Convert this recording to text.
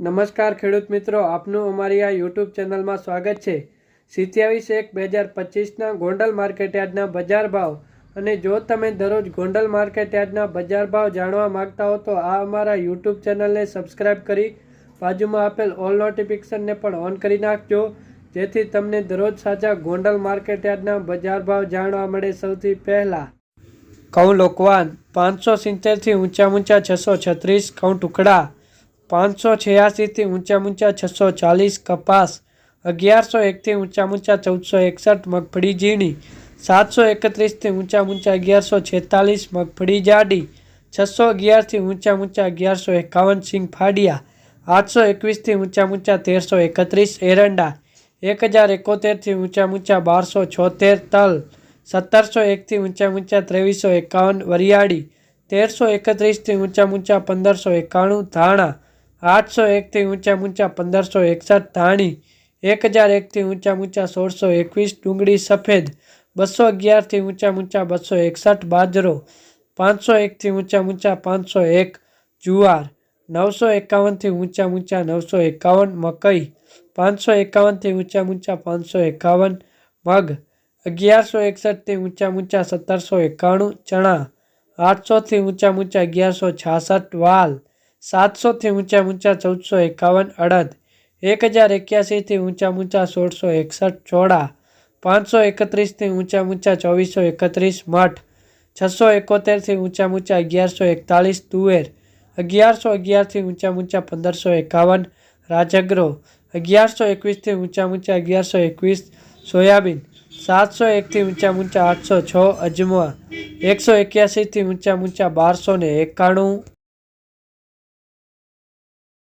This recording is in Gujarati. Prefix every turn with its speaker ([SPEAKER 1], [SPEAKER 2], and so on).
[SPEAKER 1] નમસ્કાર ખેડૂત મિત્રો, આપનું અમારી આ યુટ્યુબ ચેનલમાં સ્વાગત છે. સિત્યાવીસ એક બે હજાર પચીસના ગોંડલ માર્કેટ યાર્ડના બજાર ભાવ અને જો તમે દરરોજ ગોંડલ માર્કેટ યાર્ડના બજાર ભાવ જાણવા માંગતા હો, તો આ અમારા યુટ્યુબ ચેનલને સબસ્ક્રાઈબ કરી બાજુમાં આપેલ ઓલ નોટિફિકેશનને પણ ઓન કરી નાખજો, જેથી તમને દરરોજ સાચા ગોંડલ માર્કેટ યાર્ડના બજાર ભાવ જાણવા મળે સૌથી પહેલાં. ઘઉં લોકવાન પાંચસો સિત્તેરથી ઊંચા ઊંચા છસો છત્રીસ, ઘઉં ટુકડા પાંચસો છ્યાસીથી ઊંચા ઊંચા છસો ચાલીસ કપાસ, અગિયારસો એકથી ઊંચા ઊંચા ચૌદસો એકસઠ મગફળી ઝીણી, સાતસો એકત્રીસથી ઊંચા ઊંચા અગિયારસો છેતાલીસ મગફળી જાડી, છસો અગિયારથી ઊંચા ઊંચા અગિયારસો એકાવન સિંગ ફાડિયા, આઠસો એકવીસથી ઊંચા ઊંચા તેરસો એકત્રીસ એરંડા એક હજાર એકોતેરથી ઊંચા ઊંચા બારસો છોતેર તલ, સત્તરસો એકથી ઊંચા ઊંચા ત્રેવીસો એકાવન વરિયાળી, તેરસો એકત્રીસથી ઊંચા ઊંચા પંદરસો એકાણું ધાણા આઠસો એકથી ઊંચા ઊંચા પંદરસો એકસઠ ધાણી એક હજાર એકથી ઊંચા ઊંચા સોળસો એકવીસ ડુંગળી સફેદ બસો અગિયારથી ઊંચા ઊંચા બસો એકસઠ બાજરો પાંચસો એકથી ઊંચા ઊંચા પાંચસો એક જુવાર નવસો એકાવનથી ઊંચા ઊંચા નવસો એકાવન મકઈ પાંચસો એકાવનથી ઊંચા ઊંચા પાંચસો એકાવન મગ અગિયારસો એકસઠથી ઊંચા ઊંચા સત્તરસો એકાણું ચણા, આઠસોથી ઊંચા ઊંચા અગિયારસો છાસઠ વાલ સાતસોથી ઊંચા ઊંચા ચૌદસો એકાવન અડદ, એક હજાર એક્યાસીથી ઊંચા ઊંચા સોળસો એકસઠ ચોળા, પાંચસો એકત્રીસથી ઊંચા ઊંચા ચોવીસો એકત્રીસ મઠ, છસો એકોતેરથી ઊંચા ઊંચા અગિયારસો એકતાલીસ તુવેર, અગિયારસો અગિયારથી ઊંચા ઊંચા પંદરસો એકાવન રાજગરો, અગિયારસો એકવીસથી ઊંચા ઊંચા અગિયારસો એકવીસ સોયાબીન, સાતસો એકથી ઊંચા ઊંચા આઠસો છ અજમા, એકસો એક્યાસીથી ઊંચા ઊંચા બારસો ને એકાણું